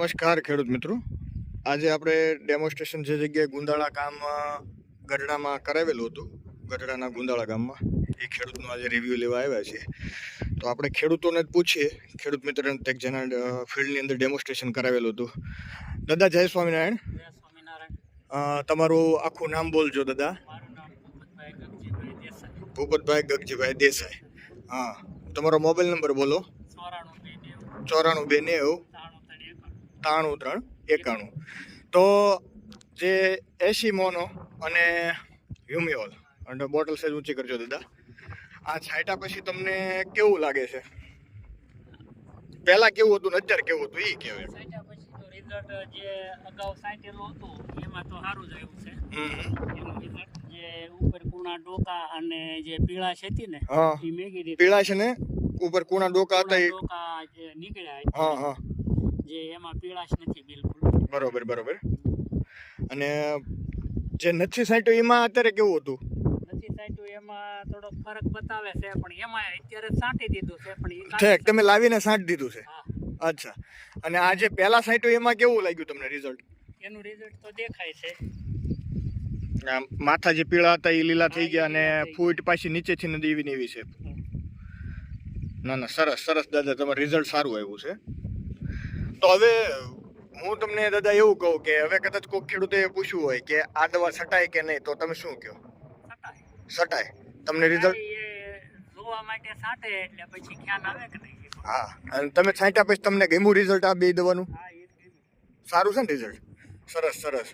નમસ્કાર ખેડૂત મિત્રો. આજે આપણે ડેમોન્સ્ટ્રેશન જે જગ્યાએ ગુંદાળા કામ ગઢડામાં કરાવેલું હતું ગઢડાના ગુંદાળા ગામમાં એ ખેડૂતનું આજે રિવ્યૂ લેવા આવ્યા છે તો આપણે ખેડૂતોને જ પૂછીએ. ખેડૂત મિત્રને એક જેના ફિલ્ડની અંદર ડેમોન્સ્ટ્રેશન કરાવેલું હતું. દાદા જય સ્વામિનારાયણ. તમારું આખું નામ બોલજો દાદા. ભૂપતભાઈ ગગજીભાઈ દેસાઈ. હા તમારો મોબાઈલ નંબર બોલો. ચોરાણું બે નેવું. ત્રાણું ત્રણ એકાણું. તો જે એસી મોનો અને હ્યુમિઓલ અને બોટલ સેજ ઊંચી કરજો દાદા. આ છાંટ્યા પછી તમને કેવું લાગે છે? પહેલા કેવું હતું અત્યારે કેવું હતું? એ પછીનું રિઝલ્ટ જે અગાઉ સાંઠેલું હતું એમાં તો સારું જ આવ્યું છે. હમ. એનું રિઝલ્ટ જે ઉપર કુણા ડોકા અને જે પીળા હતી ને એ મેગી પીળા છે ને? ઉપર કુણા ડોકા હતા એ. ડોકા જે નીકળ્યા હા હા. જે એમાં પીળાશ નથી બિલકુલ. બરોબર બરોબર. અને જે નથી સાંટ્યું એમાં અત્યારે કેવું હતું? નથી સાંઠ્યું એમાં થોડોક ફરક બતાવે છે પણ એમાં અત્યારે સાંટી દીધું છે પણ ઈ તમે લાવીને સાંટ દીધું છે? હા. અચ્છા. અને આ જે પહેલા સાંટ્યું એમાં કેવું લાગ્યું તમને રિઝલ્ટ એનું રિઝલ્ટ તો દેખાય છે. આમ માથા જે પીળા હતા એ લીલા થઈ ગયા અને ફૂટ પાછી નીચેથી નદી એવી ને એવી છે. ના ના સરસ સરસ દાદા તમારું રિઝલ્ટ સારું આવ્યું છે. તો હવે હું તમને દાદા એવું કહું કે હવે કદાચ કોઈ ખેડૂતે પૂછ્યું હોય કે આ દવા છટાય કે નહીં તો તમે શું કહો? છટાય તમને રિઝલ્ટ જોવા માટે સાટે એટલે પછી ખ્યાલ આવે કે નહીં? હા. અને તમે છાંટ્યા પછી તમને ગમ્યું રિઝલ્ટ આ બે દવાનું. સારું છે ને રિઝલ્ટ સરસ સરસ.